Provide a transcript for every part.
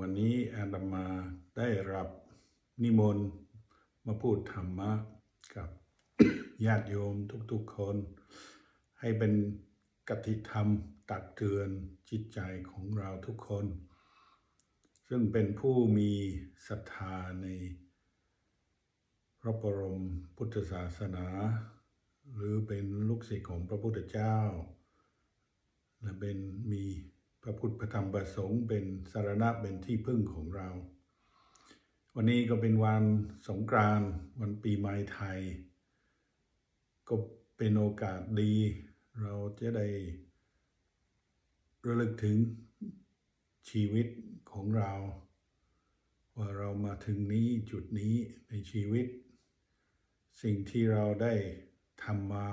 วันนี้อาตมาได้รับนิมนต์มาพูดธรรมะกับญาติโยมทุกๆคน ให้เป็นกติธรรมตักเตือนจิตใจของเราทุกคน ซึ่งเป็นผู้มีศรัทธาในพระบรมพุทธศาสนา หรือเป็นลูกศิษย์ของพระพุทธเจ้า และเป็นมี พระพุทธพระธรรมประสงค์เป็นสารณะเป็นที่พึ่งของเรา วันนี้ก็เป็นวันสงกรานต์วันปีใหม่ไทย ก็เป็นโอกาสดี เราจะได้ระลึกถึงชีวิตของเรา ว่าเรามาถึงนี้จุดนี้ในชีวิต สิ่งที่เราได้ทำมา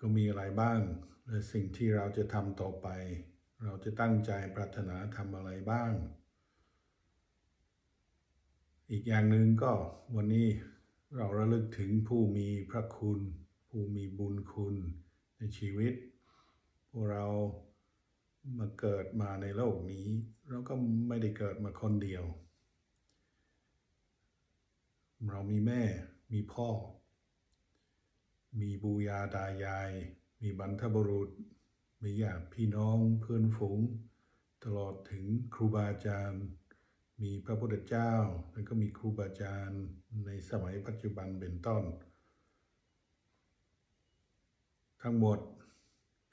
ก็มีอะไรบ้าง และสิ่งที่เราจะทำต่อไป เราจะตั้งใจปรารถนาทำอะไรบ้าง อีกอย่างหนึ่งก็วันนี้เราระลึกถึงผู้มีพระคุณ ผู้มีบุญคุณในชีวิต พวกเรามาเกิดมาในโลกนี้ เราก็ไม่ได้เกิดมาคนเดียว เรามีแม่มีพ่อ มีบูยาตายาย มีบรรพบุรุษ มีญาติพี่น้องเพื่อนฝูง ตลอดถึงครูบาอาจารย์ มีพระพุทธเจ้า แล้วก็มีครูบาอาจารย์ในสมัยปัจจุบันเป็นต้น ทั้งหมด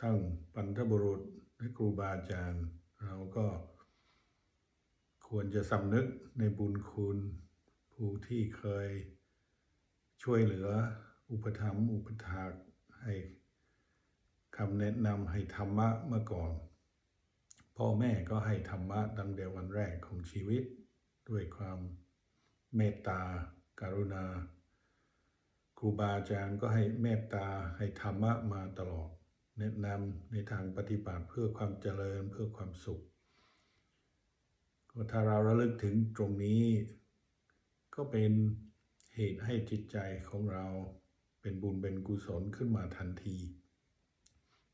ทั้งบรรพบุรุษและครูบาอาจารย์ เราก็ควรจะสำนึกในบุญคุณผู้ที่เคยช่วยเหลืออุปถัมภ์อุปถากให้ คำแนะนำให้ธรรมะเมื่อก่อน พ่อแม่ก็ให้ธรรมะดังเดียววันแรกของชีวิต ด้วยความเมตตาการุณาครูบาอาจารย์ก็ให้เมตตาให้ธรรมะมาตลอด แนะนำในทางปฏิบัติเพื่อความเจริญเพื่อความสุขก็ถ้าเราระลึกถึงตรงนี้ ก็เป็นเหตุให้จิตใจของเราเป็นบุญเป็นกุศลขึ้นมาทันที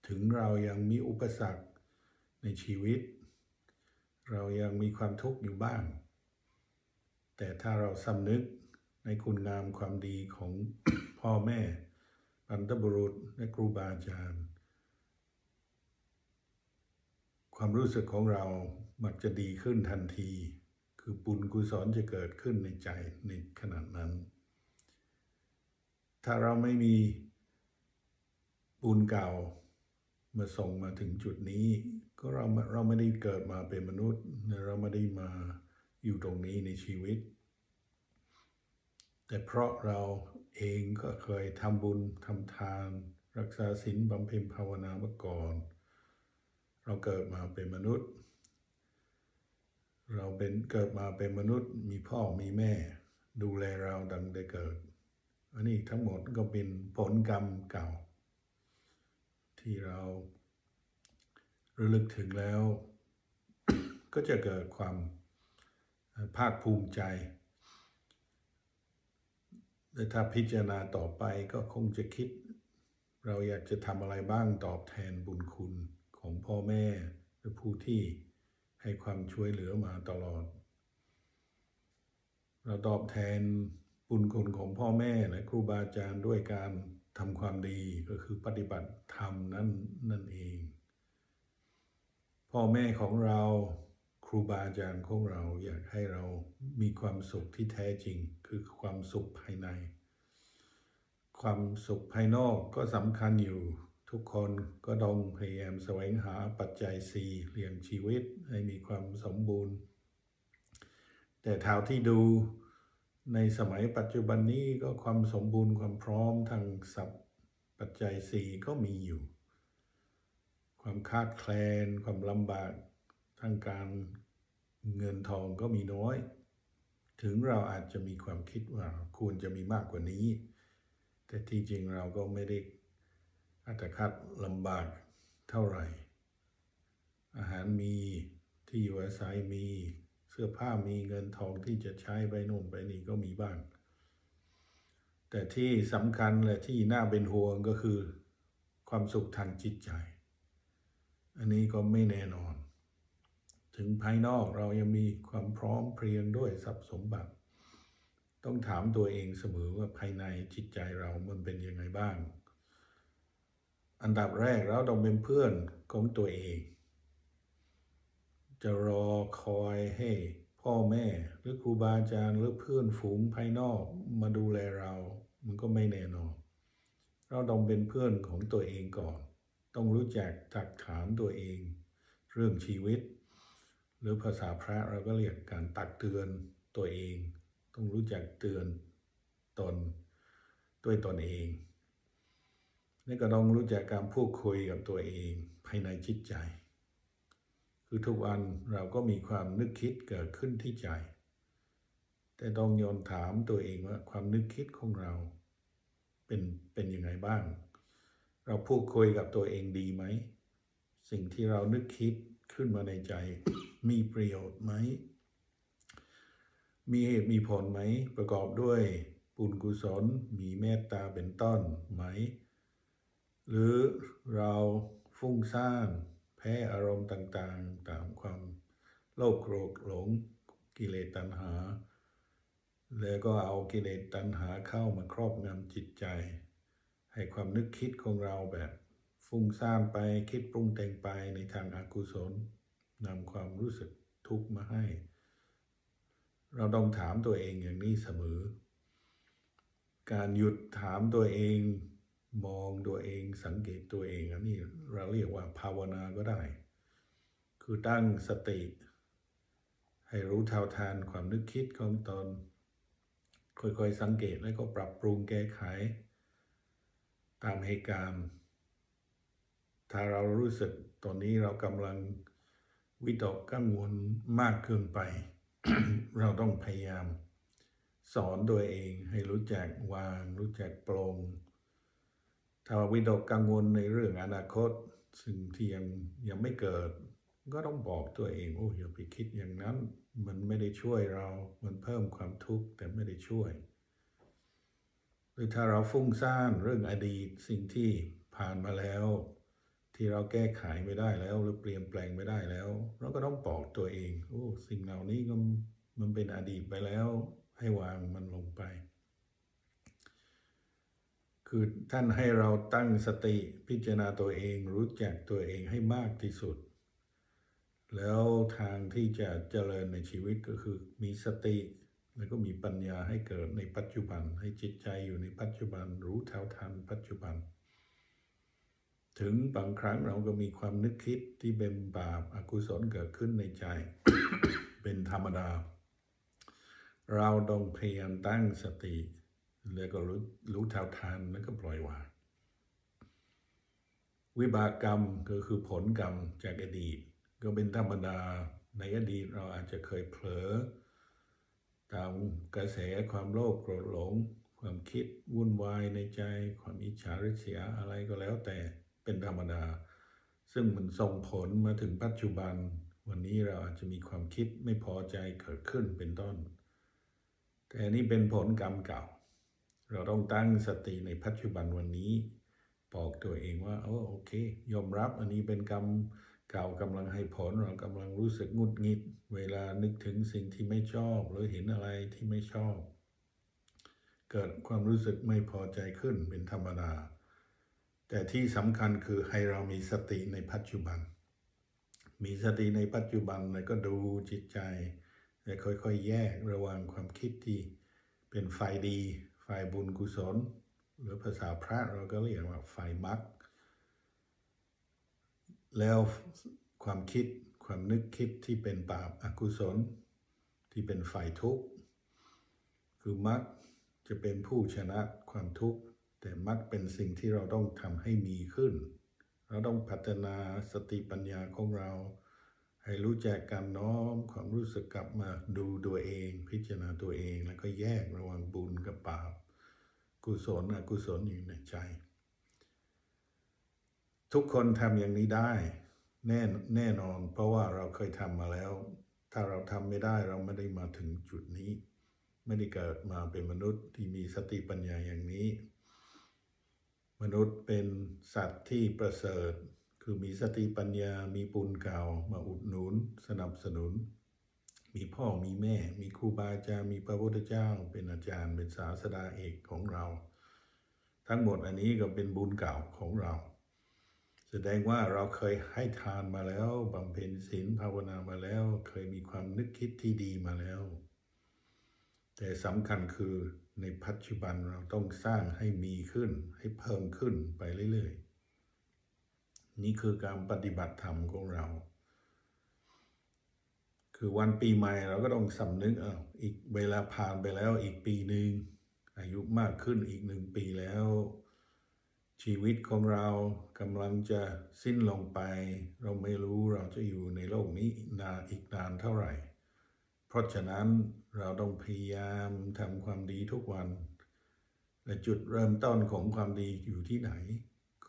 ถึงเรายังมีอุปสรรคในชีวิต เรายังมีความทุกข์อยู่บ้าง แต่ถ้าเราสำนึกในคุณงามความดีของพ่อแม่บรรพบุรุษและครูบาอาจารย์ ความรู้สึกของเรามักจะดีขึ้นทันที คือบุญกุศลจะเกิดขึ้นในใจในขณะนั้น ถ้าเราไม่มีบุญเก่า มาส่งมาถึงจุดนี้ ก็เราเราไม่ได้เกิดมาเป็นมนุษย์ เราไม่ได้มาอยู่ตรงนี้ในชีวิต แต่เพราะเราเองก็เคยทำบุญทำทาน รักษาศีลบำเพ็ญภาวนามาก่อน เราเกิดมาเป็นมนุษย์ เราเป็นเกิดมาเป็นมนุษย์ มีพ่อมีแม่ ดูแลเราดังได้เกิด อันนี้ทั้งหมดก็เป็นผลกรรมเก่า ที่เราระลึกถึงแล้ว ก็จะเกิดความภาคภูมิใจและถ้าพิจารณาต่อไปก็คงจะคิด เราอยากจะทำอะไรบ้างตอบแทนบุญคุณของพ่อแม่หรือผู้ที่ให้ความช่วยเหลือมาตลอด เราตอบแทนบุญคุณของพ่อแม่และครูบาอาจารย์ด้วยการ ทำความดีก็คือปฏิบัติธรรมนั่นนั่นเอง พ่อแม่ของเราครูบาอาจารย์ของเราอยากให้เรามีความสุขที่แท้จริง คือความสุขภายใน ความสุขภายนอกก็สำคัญอยู่ทุกคนก็ต้องพยายามแสวงหาปัจจัยสี่เลี้ยงชีวิตให้มีความสมบูรณ์ แต่เท่าที่ดู ในสมัยปัจจุบันนี้ก็ความสมบูรณ์ความพร้อมทางสัพปัจจัยสี่ก็มีอยู่ ความคาดแคลน ความลำบากทางการเงินทองก็มีน้อย ถึงเราอาจจะมีความคิดว่าควรจะมีมากกว่านี้ แต่ที่จริงเราก็ไม่ได้อัตคัดลำบากเท่าไหร่ อาหารมีที่อยู่อาศัยมี สื้อผ้ามีเงินทองที่จะใช้ไปโน่นไปนี่ก็มีบ้าง แต่ที่สำคัญและที่น่าเป็นห่วงก็คือ ความสุขทางจิตใจ อันนี้ก็ไม่แน่นอนถถึงภายนอกเรายังมีความพร้อมเพรียงด้วยทรัพย์สมบัติ ต้องถามตัวเองเสมอว่าภายในจิตใจเรามันเป็นยังไงบ้าง อันดับแรกเราต้องเป็นเพื่อนของตัวเอง จะรอคอยให้พ่อแม่ หรือครูบาอาจารย์หรือเพื่อนฝูงภายนอกมาดูแลเรา มันก็ไม่แน่นอน เราต้องเป็นเพื่อนของตัวเองก่อน ต้องรู้จักตักถามตัวเอง เรื่องชีวิต หรือภาษาพระเราก็เรียกการตักเตือนตัวเอง ต้องรู้จักเตือนตนด้วยตนเองนี่ก็ต้องรู้จักการพูดคุยกับตัวเองภายในจิตใจ คือทุกวันเราก็มีความนึกคิดเกิดขึ้นที่ใจ แต่ต้องโยนถามตัวเองว่าความนึกคิดของเรา เป็นเป็นยังไงบ้าง เราพูดคุยกับตัวเองดีไหม สิ่งที่เรานึกคิดขึ้นมาในใจ มีประโยชน์ไหม มีเหตุมีผลไหม ประกอบด้วยบุญกุศลมีเมตตาเป็นต้นไหม หรือเราฟุ้งซ่าน แพ้อารมณ์ต่างๆ ตามความโลภโกรธหลงกิเลสตัณหา แล้วก็เอากิเลสตัณหาเข้ามาครอบงำจิตใจ ให้ความนึกคิดของเราแบบฟุ้งซ่านไปคิดปรุงแต่งไปในทางอากุศลนำความรู้สึกทุกข์มาให้ เราต้องถามตัวเองอย่างนี้เสมอ การหยุดถามตัวเอง มองตัวเองสังเกตตัวเองอันนี้เราเรียกว่าภาวนาก็ได้ คือตั้งสติ ให้รู้เท่าทันความนึกคิดของตนค่อยๆสังเกตแล้วก็ปรับปรุงแก้ไข ตามเหตุการณ์ถ้าเรารู้สึกตอนนี้เรากำลังวิตกกังวลมากเกินไป เราต้องพยายาม สอนตัวเองให้รู้จักวาง รู้จักปลง ถ้าวิตกกังวลในเรื่องอนาคตสิ่งที่ยังยังไม่เกิด ก็ต้องบอกตัวเองโอ้อย่าไปคิดอย่างนั้น มันไม่ได้ช่วยเรา มันเพิ่มความทุกข์แต่ไม่ได้ช่วย หรือถ้าเราฟุ้งซ่านเรื่องอดีตสิ่งที่ผ่านมาแล้ว ที่เราแก้ไขไม่ได้แล้ว หรือเปลี่ยนแปลงไม่ได้แล้ว เราก็ต้องบอกตัวเองโอ้สิ่งเหล่านี้ก็มันเป็นอดีตไปแล้ว ให้วางมันลงไป คือท่านให้เราตั้งสติพิจารณาตัวเองรู้จักตัวเองให้มากที่สุด แล้วทางที่จะเจริญในชีวิตก็คือมีสติ แล้วก็มีปัญญาให้เกิดในปัจจุบัน ให้จิตใจอยู่ในปัจจุบันรู้เท่าทันปัจจุบัน ถึงบางครั้งเราก็มีความนึกคิดที่เป็นบาปอากุศลเกิดขึ้นในใจ เป็นธรรมดา เราต้องพยายามตั้งสติ แล้วก็รู้รู้เท่าทันแล้วก็ปล่อยวางวิบากกรรมก็คือผลกรรมจากอดีต ก็เป็นธรรมดาในอดีตเราอาจจะเคยเผลอ ตามกระแสความโลภโกรธหลง ความคิดวุ่นวายในใจ ความอิจฉาริษยาอะไรก็แล้วแต่เป็นธรรมดา ซึ่งมันส่งผลมาถึงปัจจุบัน วันนี้เราอาจจะมีความคิดไม่พอใจเกิดขึ้นเป็นต้น แต่อันนี่เป็นผลกรรมเก่า เราต้องตั้งสติในปัจจุบันวันนี้บอกตัวเองว่าโอ้โอเค ยอมรับอันนี้เป็นกรรมเก่ากำลังให้ผลเรากำลังรู้สึกงุดงิด เวลานึกถึงสิ่งที่ไม่ชอบ หรือเห็นอะไรที่ไม่ชอบ เกิดความรู้สึกไม่พอใจขึ้นเป็นธรรมดา แต่ที่สำคัญคือให้เรามีสติในปัจจุบัน มีสติในปัจจุบันแล้วก็ดูจิตใจ และค่อยๆ แยกระหว่างความคิดที่เป็นฝ่ายดี ฝ่ายบุญกุศล หรือภาษาพระเราก็เรียกว่าฝ่ายมรรคแล้วความคิดความนึกคิดที่เป็นบาปอกุศล ที่เป็นฝ่ายทุกข์คือมรรคจะเป็นผู้ชนะความทุกข์แต่มรรคเป็นสิ่งที่เราต้องทำให้มีขึ้น เราต้องพัฒนาสติปัญญาของเรา ให้รู้จักการน้อมความรู้สึกกลับมาดูตัวเอง พิจารณาตัวเองแล้วก็แยกระหว่างบุญกับบาปกุศลอกุศลอยู่ในใจ ทุกคนทำอย่างนี้ได้แน่แน่นอน เพราะว่าเราเคยทำมาแล้ว ถ้าเราทำไม่ได้เราไม่ได้มาถึงจุดนี้ ไม่ได้เกิดมาเป็นมนุษย์ที่มีสติปัญญาอย่างนี้ มนุษย์เป็นสัตว์ที่ประเสริฐ คือคือมีสติปัญญา มีปุญเก่ามาอุดหนุน สนับสนุน มีพ่อมีแม่ มีครูบาอาจารย์ มีพระพุทธเจ้า เป็นอาจารย์เป็นศาสดาเอกของเรา ทั้งหมดอันนี้ก็เป็นบุญเก่าของเรา แสดงว่าเราเคยให้ทานมาแล้วบำเพ็ญศีลภาวนามาแล้ว เคยมีความนึกคิดที่ดีมาแล้ว แต่สำคัญคือในปัจจุบันเราต้องสร้างให้มีขึ้นให้เพิ่มขึ้นไปเรื่อยๆ นี่คือการปฏิบัติธรรมของเรา คือวันปีใหม่เราก็ต้องสำนึกเอาอีกเวลาผ่านไปแล้วอีกปีหนึ่งอายุมากขึ้นอีกหนึ่งปีแล้ว ชีวิตของเรากำลังจะสิ้นลงไป เราไม่รู้เราจะอยู่ในโลกนี้นานอีกนานเท่าไหร่ เพราะฉะนั้นเราต้องพยายามทำความดีทุกวันและจุดเริ่มต้นของความดีอยู่ที่ไหน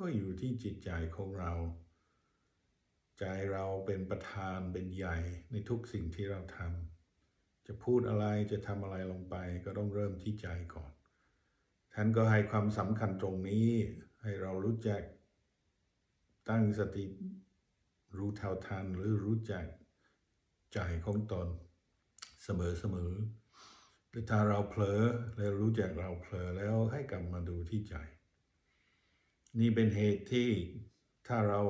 ก็อยู่ที่จิตใจของเรา ใจเราเป็นประธานเป็นใหญ่ในทุกสิ่งที่เราทำจะพูดอะไรจะทำอะไรลงไปก็ต้องเริ่มที่ใจก่อน ท่านก็ให้ความสำคัญตรงนี้ให้เรารู้จัก ตั้งสติรู้เท่าทันหรือรู้จักใจของตนเสมอเสมอหรือถ้าเราเผลอแล้วรู้จักเราเผลอแล้วให้กลับมาดูที่ใจ นี่เป็นเหตุที่ถ้าเรา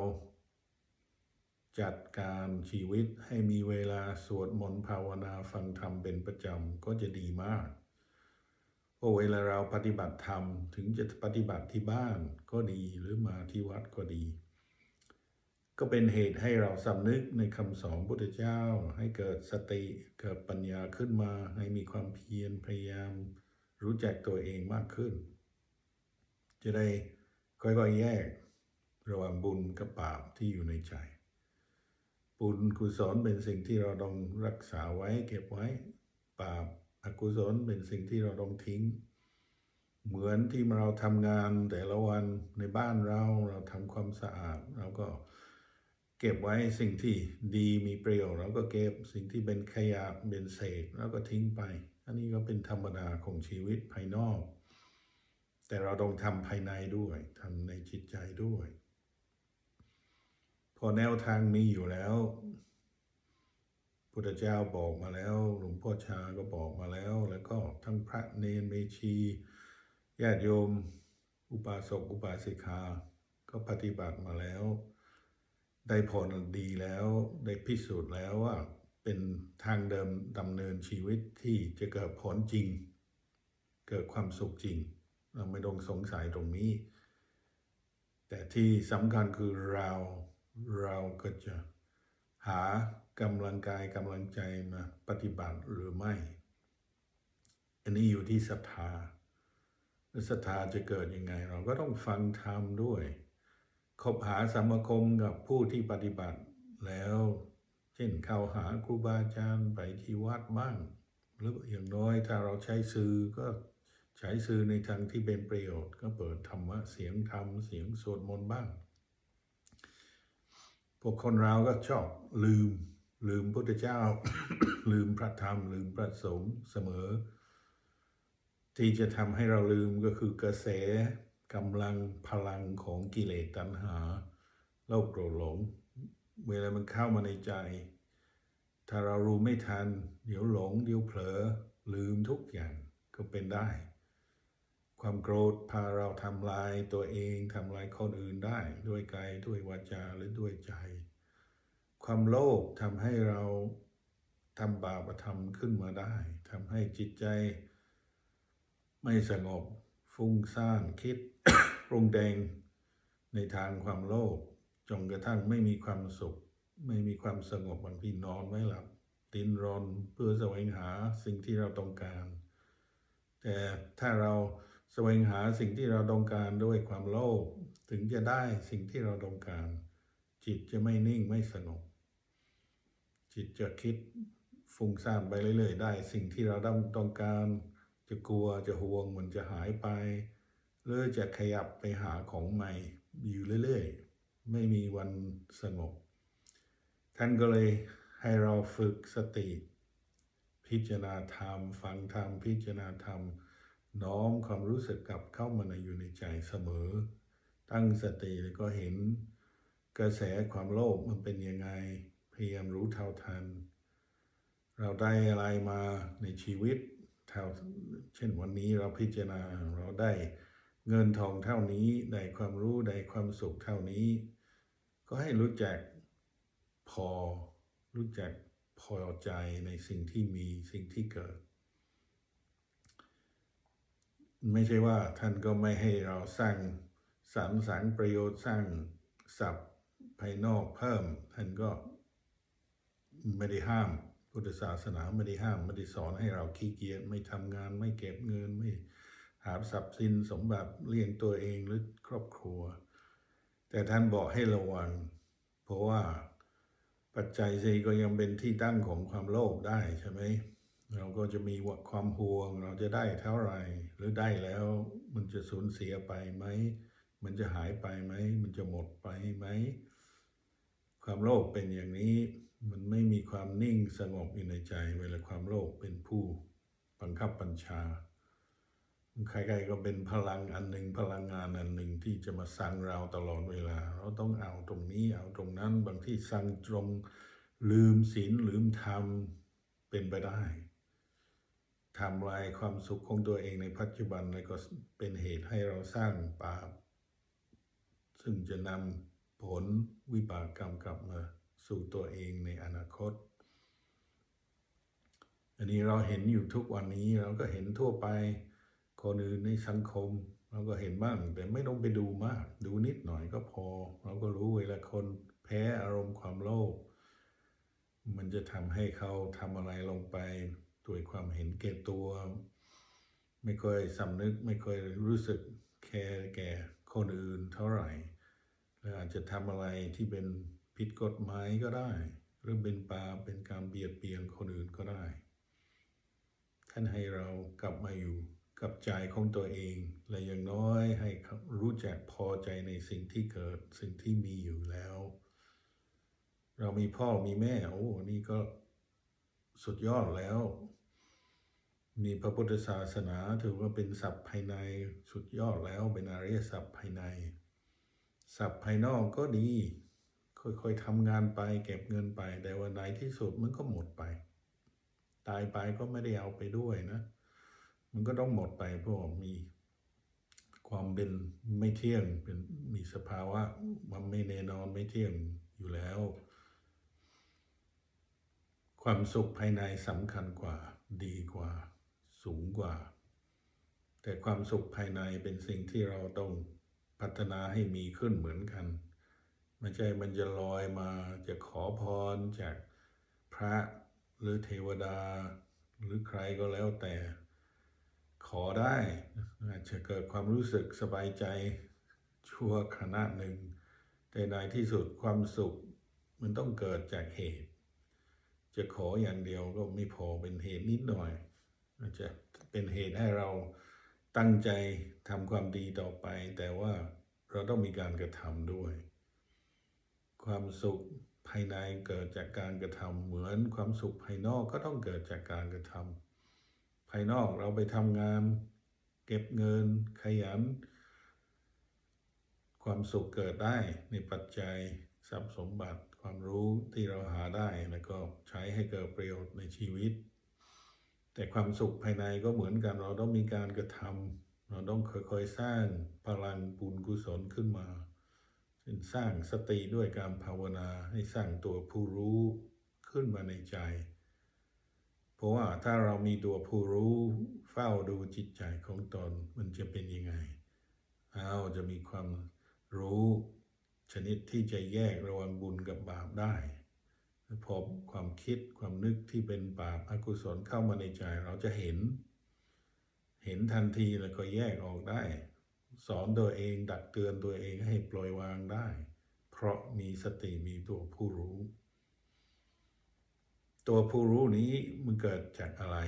จัดการชีวิตให้มีเวลาสวดมนต์ภาวนาฟังธรรมเป็นประจำก็จะดีมากเพราะเวลาเราปฏิบัติธรรมถึงจะปฏิบัติที่บ้านก็ดีหรือมาที่วัดก็ดี ก็เป็นเหตุให้เราสำนึกในคำสอนพุทธเจ้า ให้เกิดสติเกิดปัญญาขึ้นมาให้มีความเพียรพยายาม รู้จักตัวเองมากขึ้น จะได้ ค่อยๆแยก ระหว่างบุญกับบาปที่อยู่ในใจ บุญกุศลเป็นสิ่งที่เราต้องรักษาไว้เก็บไว้บาปอกุศลเป็นสิ่งที่เราต้องทิ้ง เหมือนที่เราทำงานแต่ละวันในบ้านเราเราทำความสะอาดเราก็เก็บไว้สิ่งที่ดีมีประโยชน์เราก็เก็บสิ่งที่เป็นขยะเป็นเศษเราก็ทิ้งไป อันนี้ก็เป็นธรรมดาของชีวิตภายนอก แต่เราต้องทำภายในด้วยทำในจิตใจด้วย พอแนวทางมีอยู่แล้วพุทธเจ้าบอกมาแล้ว หลวงพ่อชาก็บอกมาแล้ว แล้วก็ทั้งพระเนรเมชีญาติโยม อุบาสกอุบาสิกาก็ปฏิบัติมาแล้ว ได้ผลดีแล้ว ได้พิสูจน์แล้วว่าเป็นทางเดิมดำเนินชีวิตที่จะเกิดผลจริง เกิดความสุขจริง เราไม่ต้องสงสัยตรงนี้ แต่ที่สำคัญคือเราเราก็จะหากำลังกายกำลังใจมาปฏิบัติหรือไม่ อันนี้อยู่ที่ศรัทธาแล้วศรัทธาจะเกิดยังไง เราก็ต้องฟังธรรมด้วยคบหาสมาคมกับผู้ที่ปฏิบัติแล้ว เช่นเข้าหาครูบาอาจารย์ไปที่วัดบ้าง หรืออย่างน้อยถ้าเราใช้สื่อก็ ใช้สื่อในทางที่เป็นประโยชน์ ก็เปิดธรรมะเสียงธรรมเสียงสวดมนต์บ้าง พวกคนเราก็ชอบลืมลืมพุทธเจ้า ลืมพระธรรม ลืมพระสงฆ์เสมอ ที่จะทำให้เราลืมก็คือกระแสกำลังพลังของกิเลสตัณหาโลภโกรธหลง เวลามันเข้ามาในใจ ถ้าเรารู้ไม่ทัน เดี๋ยวหลง เดี๋ยวเผลอลืมทุกอย่างก็เป็นได้ ความโกรธพาเราทำลายตัวเองทำลายคนอื่นได้ ด้วยกายด้วยวาจาหรือด้วยใจ ความโลภทำให้เราทำบาปธรรมขึ้นมาได้ทำให้จิตใจ ไม่สงบฟุ้งซ่านคิดปรุงแต่งในทางความโลภจนกระทั่งไม่มีความสุข ไม่มีความสงบบางทีนอนไม่หลับดิ้นรนเพื่อแสวงหาสิ่งที่เราต้องการ แต่ถ้าเรา แสวงหาสิ่งที่เราต้องการด้วยความโลภถึงจะได้สิ่งที่เราต้องการ จิตจะไม่นิ่งไม่สงบจิตจะคิดฟุ้งซ่านไปเรื่อยๆ ได้ สิ่งที่เราต้องการ จะกลัวจะห่วงมันจะหายไปหรือจะขยับไปหาของใหม่อยู่เรื่อยๆ ไม่มีวันสงบ ท่านก็เลยให้เราฝึกสติ พิจารณาธรรม ฟังธรรม พิจารณาธรรม น้อมความรู้สึกกลับเข้ามาในอยู่ในใจเสมอ ตั้งสติแล้วก็เห็น กระแสความโลภมันเป็นยังไง พยายามรู้เท่าทัน เราได้อะไรมาในชีวิตเท่าเช่นวันนี้เราพิจารณาเราได้เงินทองเท่านี้ได้ความรู้ได้ความสุขเท่านี้ ก็ให้รู้จักพอรู้จักพอใจในสิ่งที่มีสิ่งที่เกิด ไม่ใช่ว่าท่านก็ไม่ให้เราสร้างสรรสารประโยชน์สร้างทรัพย์ภายนอกเพิ่ม ท่านก็ไม่ได้ห้าม พุทธศาสนาไม่ได้ห้ามไม่ได้สอนให้เราขี้เกียจไม่ทำงาน ไม่เก็บเงินไม่หาทรัพย์สินสมบัติเลี้ยงตัวเองหรือครอบครัว แต่ท่านบอกให้ระวัง เพราะว่าปัจจัยสีก็ยังเป็นที่ตั้งของความโลภได้ใช่ไหม เราก็จะมีความห่วงเราจะได้เท่าไหร่หรือได้แล้วมันจะสูญเสียไปไหม มันจะหายไปไหม มันจะหมดไปไหม ความโลภเป็นอย่างนี้ มันไม่มีความนิ่งสงบอยู่ในใจ เวลาความโลภเป็นผู้บังคับบัญชาใครๆก็เป็นพลังอันหนึ่งพลังงานอันหนึ่งที่จะมาสั่งเราตลอดเวลา เราต้องเอาตรงนี้เอาตรงนั้นบางที่สั่งตรงลืมศีลลืมธรรมเป็นไปได้ ทำลายความสุขของตัวเองในปัจจุบันแล้วก็เป็นเหตุให้เราสร้างบาปซึ่งจะนำผลวิบากกรรมกลับมาสู่ตัวเองในอนาคต อันนี้เราเห็นอยู่ทุกวันนี้เราก็เห็นทั่วไป คนอื่นในสังคม เราก็เห็นบ้าง แต่ไม่ต้องไปดูมาก ดูนิดหน่อยก็พอ เราก็รู้เวลาคนแพ้อารมณ์ความโลภมันจะทำให้เขาทำอะไรลงไป ด้วยความเห็นแก่ตัว ไม่ค่อยสำนึกไม่ค่อยรู้สึกแคร์แก่คนอื่นเท่าไหร่และอาจจะทำอะไรที่เป็นผิดกฎหมายก็ได้ หรือเป็นปาเป็นการเบียดเบียนคนอื่นก็ได้ ท่านให้เรากลับมาอยู่กับใจของตัวเอง และอย่างน้อยให้รู้จักพอใจในสิ่งที่เกิดสิ่งที่มีอยู่แล้ว เรามีพ่อมีแม่ โอ้ นี่ก็สุดยอดแล้ว มีพระพุทธศาสนาถือว่าเป็นศัพท์ภายในสุดยอดแล้วเป็นอริยศัพท์ภายใน ศัพท์ภายนอกก็ดี ค่อยๆทำงานไปเก็บเงินไป แต่ว่าในที่สุดมันก็หมดไป ตายไปก็ไม่ได้เอาไปด้วยนะ มันก็ต้องหมดไปเพราะมีความเป็นไม่เที่ยงเป็นมีสภาวะมันไม่แน่นอนไม่เที่ยงอยู่แล้ว ความสุขภายในสำคัญกว่าดีกว่า สูงกว่า แต่ความสุขภายในเป็นสิ่งที่เราต้องพัฒนาให้มีขึ้นเหมือนกันไม่ใช่มันจะลอยมาจะขอพรจากพระหรือเทวดา หรือใครก็แล้วแต่ขอได้อาจจะเกิดความรู้สึกสบายใจชั่วขณะหนึ่ง แต่ในที่สุดความสุขมันต้องเกิดจากเหตุ จะขออย่างเดียวก็ไม่พอเป็นเหตุนิดหน่อย จะเป็นเหตุให้เราตั้งใจทำความดีต่อไป แต่ว่าเราต้องมีการกระทำด้วย ความสุขภายในเกิดจากการกระทำเหมือนความสุขภายนอกก็ต้องเกิดจากการกระทำภายนอกเราไปทำงาน เก็บเงิน ขยัน ความสุขเกิดได้ในปัจจัยทรัพย์สมบัติความรู้ที่เราหาได้แล้วก็ใช้ให้เกิดประโยชน์ในชีวิต แต่ความสุขภายในก็เหมือนกันเราต้องมีการกระทำเราต้องค่อยๆสร้างพลังบุญกุศลขึ้นมาเช่นสร้างสติด้วยการภาวนาให้สร้างตัวผู้รู้ขึ้นมาในใจ เพราะว่าถ้าเรามีตัวผู้รู้เฝ้าดูจิตใจของตนมันจะเป็นยังไงเอาจะมีความรู้ชนิดที่จะแยกระหว่างบุญกับบาปได้ พอความคิดความนึกที่เป็นบาปอกุศลเข้ามาในใจ เราจะเห็น เห็นทันทีแล้วก็แยกออกได้ สอนตัวเองดักเตือนตัวเองให้ปล่อยวางได้ เพราะมีสติมีตัวผู้รู้ ตัวผู้รู้นี้มันเกิดจากอะไร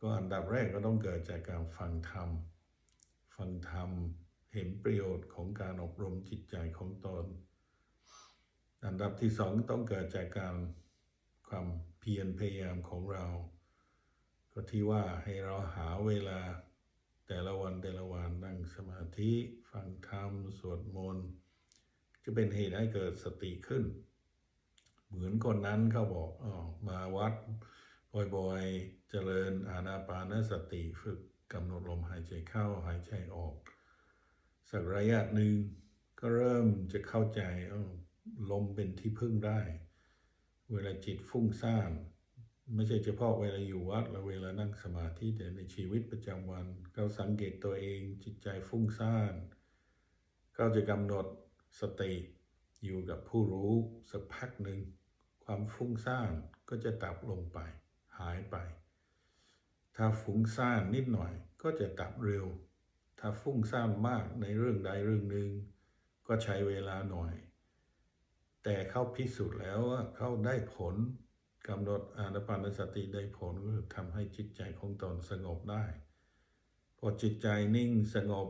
ก็อันดับแรกก็ต้องเกิดจากการฟังธรรม ฟังธรรมเห็นประโยชน์ของการอบรมจิตใจของตน อันดับที่สองต้องเกิดจากการความเพียรพยายามของเรา ก็ที่ว่าให้เราหาเวลาแต่ละวันแต่ละวันนั่งสมาธิฟังธรรมสวดมนต์จะเป็นเหตุให้เกิดสติขึ้น เหมือนคนนั้นเขาบอกอ๋อมาวัดบ่อยๆ เจริญอานาปานสติฝึกกำหนดลมหายใจเข้าหายใจออก สักระยะหนึ่งก็เริ่มจะเข้าใจอ๋อ ลมเป็นที่พึ่งได้ เวลาจิตฟุ้งซ่านไม่ใช่เฉพาะเวลาอยู่วัดและเวลานั่งสมาธิแต่ในชีวิตประจำวัน เราสังเกตตัวเองจิตใจฟุ้งซ่านก็จะกำหนดสติอยู่กับผู้รู้สักพักหนึ่ง ความฟุ้งซ่านก็จะดับลงไป หายไป ถ้าฟุ้งซ่านนิดหน่อยก็จะดับเร็ว ถ้าฟุ้งซ่านมากในเรื่องใดเรื่องหนึ่งก็ใช้เวลาหน่อย แต่เขาพิสูจน์แล้วว่าเขาได้ผลกำหนดอานาปานสติได้ผลก็ทำให้จิตใจของตนสงบได้ พอจิตใจนิ่งสงบ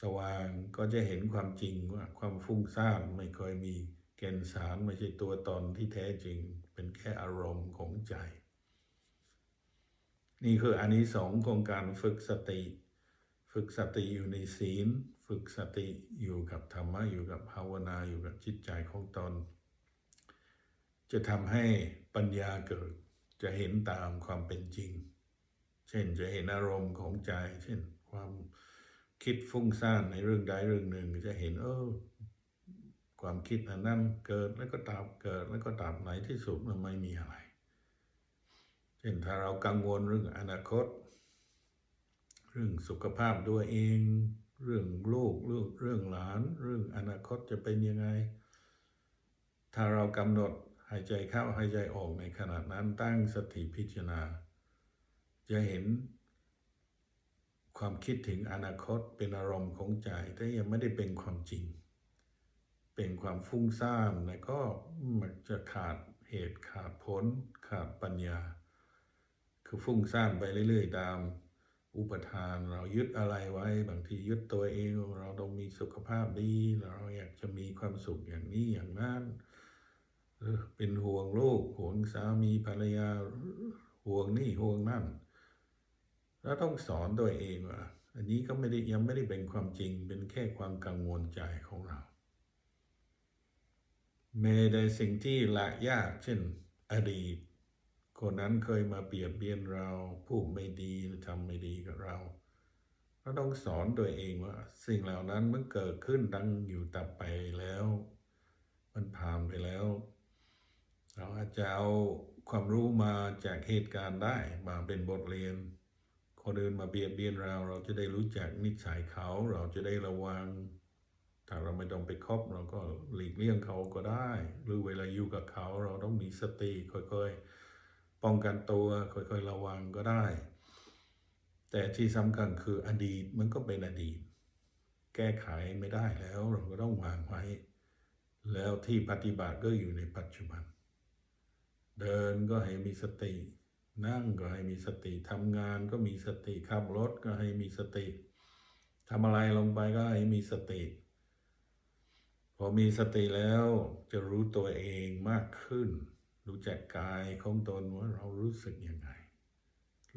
สว่างก็จะเห็นความจริงว่าความฟุ้งซ่านไม่เคยมีแก่นสารไม่ใช่ตัวตนที่แท้จริง เป็นแค่อารมณ์ของใจ นี่คืออานิสงส์ของการฝึกสติ ฝึกสติอยู่ในศีล ฝึกสติอยู่กับธรรมะอยู่กับภาวนาอยู่กับจิตใจของตน จะทำให้ปัญญาเกิดจะเห็นตามความเป็นจริง เช่นจะเห็นอารมณ์ของใจ เช่นความคิดฟุ้งซ่านในเรื่องใดเรื่องหนึ่ง จะเห็นเออความคิดอันนั้นเกิดแล้วก็ดับเกิดแล้วก็ดับไหนที่สุดมันไม่มีอะไร เช่นถ้าเรากังวลเรื่องอนาคต เรื่องสุขภาพตัวเอง เรื่องลูกเรื่องเรื่องหลาน เรื่องอนาคตจะเป็นยังไง ถ้าเรากำหนดหายใจเข้าหายใจออกในขณะนั้นตั้งสติพิจารณา จะเห็น ความคิดถึงอนาคตเป็นอารมณ์ของใจแต่ยังไม่ได้เป็นความจริง เป็นความฟุ้งซ่านแล้วก็มันจะขาดเหตุขาดผลขาดปัญญา คือฟุ้งซ่านไปเรื่อย ๆ ตาม อุปทาน เรายึดอะไรไว้ บางทียึดตัวเอง เราต้องมีสุขภาพดี เราอยากจะมีความสุขอย่างนี้อย่างนั้นเป็นห่วงลูกห่วงสามีภรรยาห่วงนี่ห่วงนั่นเราต้องสอนตัวเองว่าอันนี้ก็ไม่ได้ยังไม่ได้เป็นความจริง เป็นแค่ความกังวลใจของเราแม้ในสิ่งที่ละยากเช่นอดีต คนนั้นเคยมาเบียดเบียนเราพูดไม่ดีทำไม่ดีกับเราเราต้องสอนตัวเองว่า สิ่งเหล่านั้นมันเกิดขึ้นตั้งอยู่ตับไปแล้ว มันผ่านไปแล้ว เราอาจจะเอาความรู้มาจากเหตุการณ์ได้มาเป็นบทเรียน คนอื่นมาเบียดเบียนเรา เราจะได้รู้จักนิสัยเขา เราจะได้ระวังถ้าเราไม่ต้องไปคบเราก็หลีกเลี่ยงเขาก็ได้ หรือเวลาอยู่กับเขา เราต้องมีสติค่อยๆ ป้องกันตัวค่อยๆระวังก็ได้ แต่ที่สำคัญคืออดีตมันก็เป็นอดีต แก้ไขไม่ได้แล้วเราก็ต้องวางไว้ แล้วที่ปฏิบัติก็อยู่ในปัจจุบัน เดินก็ให้มีสติ นั่งก็ให้มีสติทำงานก็มีสติขับรถก็ให้มีสติทำอะไรลงไปก็ให้มีสติ พอมีสติแล้วจะรู้ตัวเองมากขึ้น รู้จักกายของตนว่าเรารู้สึกยังไง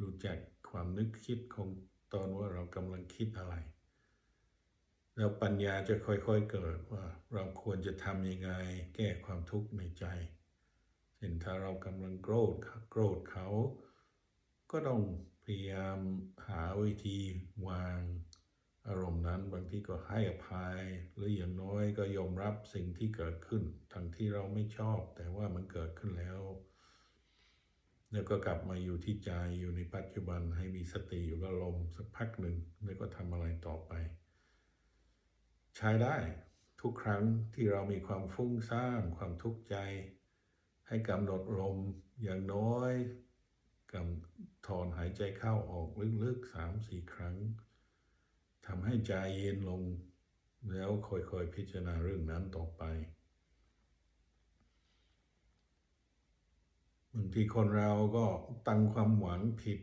รู้จักความนึกคิดของตนว่าเรากำลังคิดอะไร แล้วปัญญาจะค่อยๆเกิดว่าเราควรจะทำยังไง แก้ความทุกข์ในใจเช่นถ้าเรากำลังโกรธโกรธเขา ก็ต้องพยายามหาวิธีวาง อารมณ์นั้นบางทีก็ให้อภัย หรืออย่างน้อยก็ยอมรับสิ่งที่เกิดขึ้น ทั้งที่เราไม่ชอบแต่ว่ามันเกิดขึ้นแล้ว แล้วก็กลับมาอยู่ที่ใจอยู่ในปัจจุบันให้มีสติอยู่กับลมสักพักหนึ่งแล้วก็ทำอะไรต่อไป ใช้ได้ทุกครั้งที่เรามีความฟุ้งซ่านความทุกข์ใจ ให้กำหนดลมอย่างน้อยกำถอนหายใจเข้าออกลึกๆสามสี่ครั้ง ทำให้ใจเย็นลง แล้วค่อยๆพิจารณาเรื่องนั้นต่อไปบางทีคนเราก็ตั้งความหวังผิด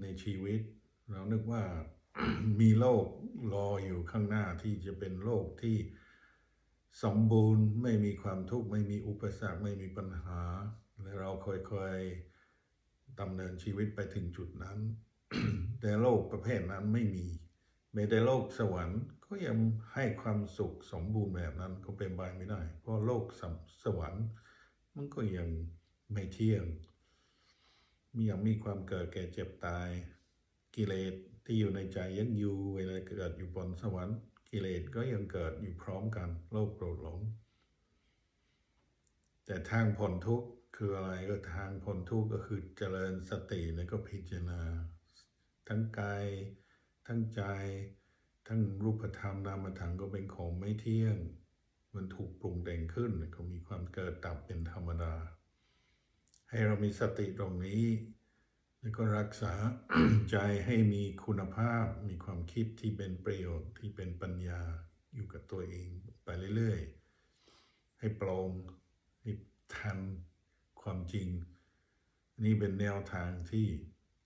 ในชีวิต เรานึกว่ามีโลกรออยู่ข้างหน้าที่จะเป็นโลกที่สมบูรณ์ไม่มีความทุกข์ ไม่มีอุปสรรคไม่มีปัญหา และเราค่อยๆดำเนินชีวิตไปถึงจุดนั้น แต่โลกประเภทนั้นไม่มี ในแต่โลกสวรรค์ก็ยังให้ความสุขสมบูรณ์แบบนั้นก็เป็นไปไม่ได้ เพราะโลกสสวรรค์ มันก็ยังไม่เที่ยง มียังมีความเกิดแก่เจ็บตาย กิเลสที่อยู่ในใจยังอยู่เวลาเกิดอยู่บนสวรรค์ กิเลสก็ยังเกิดอยู่พร้อมกัน โลภโกรธหลง แต่ทางพ้นทุกข์คืออะไรก็ทางพ้นทุกข์ก็คือเจริญสติแล้วก็พิจารณา ทั้งกาย ทั้งใจ ทั้งรูปธรรมนามธรรมก็เป็นของไม่เที่ยง มันถูกปรุงแต่งขึ้นก็มีความเกิดดับเป็นธรรมดา ให้เรามีสติตรงนี้ แล้วก็รักษาใจให้มีคุณภาพ มีความคิดที่เป็นประโยชน์ที่เป็นปัญญาอยู่กับตัวเองไปเรื่อยๆ ให้ปร่งให้ทันความจริง นี่เป็นแนวทางที่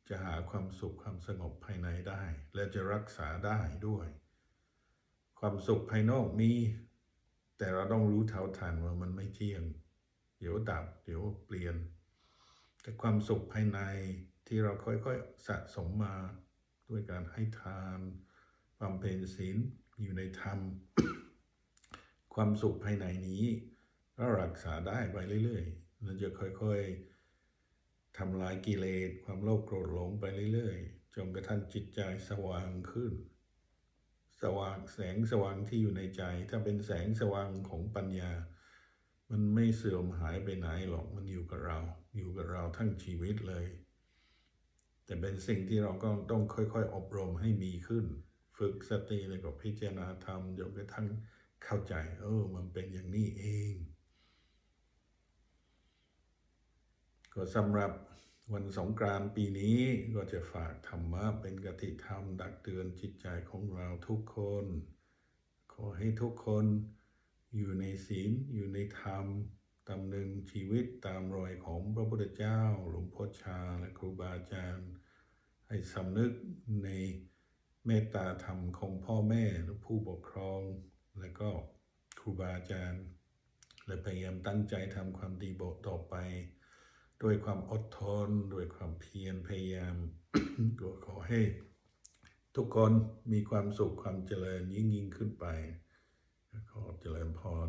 จะหาความสุขความสงบภายในได้ และจะรักษาได้ด้วย ความสุขภายนอกมี แต่เราต้องรู้เท่าทันว่ามันไม่เที่ยง เดี๋ยวดับ เดี๋ยวเปลี่ยน แต่ความสุขภายในที่เราค่อยๆสะสมมาด้วยการให้ทานความเป็นศีลอยู่ในธรรม ความสุขภายในนี้เรารักษาได้ไปเรื่อยๆเราจะค่อยๆ ทำลายกิเลสความโลภโกรธหลงไปเรื่อยๆ จนกระทั่งจิตใจสว่างขึ้น สว่างแสงสว่างที่อยู่ในใจ ถ้าเป็นแสงสว่างของปัญญา มันไม่เสื่อมหายไปไหนหรอกมันอยู่กับเรา อยู่กับเราทั้งชีวิตเลย แต่เป็นสิ่งที่เราก็ต้องค่อยๆ อบรมให้มีขึ้น ฝึกสติแล้วก็พิจารณาธรรมจนกระทั่งเข้าใจ เออ มันเป็นอย่างนี้เอง ก็สำหรับวันสงกรานต์ปีนี้ก็จะฝากธรรมะเป็นกติธรรม ดักเตือนจิตใจของเราทุกคน ขอให้ทุกคนอยู่ในศีลอยู่ในธรรมดำเนินชีวิตตามรอยของพระพุทธเจ้า หลวงพ่อชาและครูบาอาจารย์ ให้สำนึกในเมตตาธรรมของพ่อแม่และผู้ปกครอง และก็ครูบาอาจารย์ และพยายามตั้งใจทำความดีบทต่อไป ด้วยความอดทนด้วยความเพียรพยายามก็ขอให้ ทุกคนมีความสุขความเจริญยิ่งยิ่งขึ้นไป ขอเจริญพร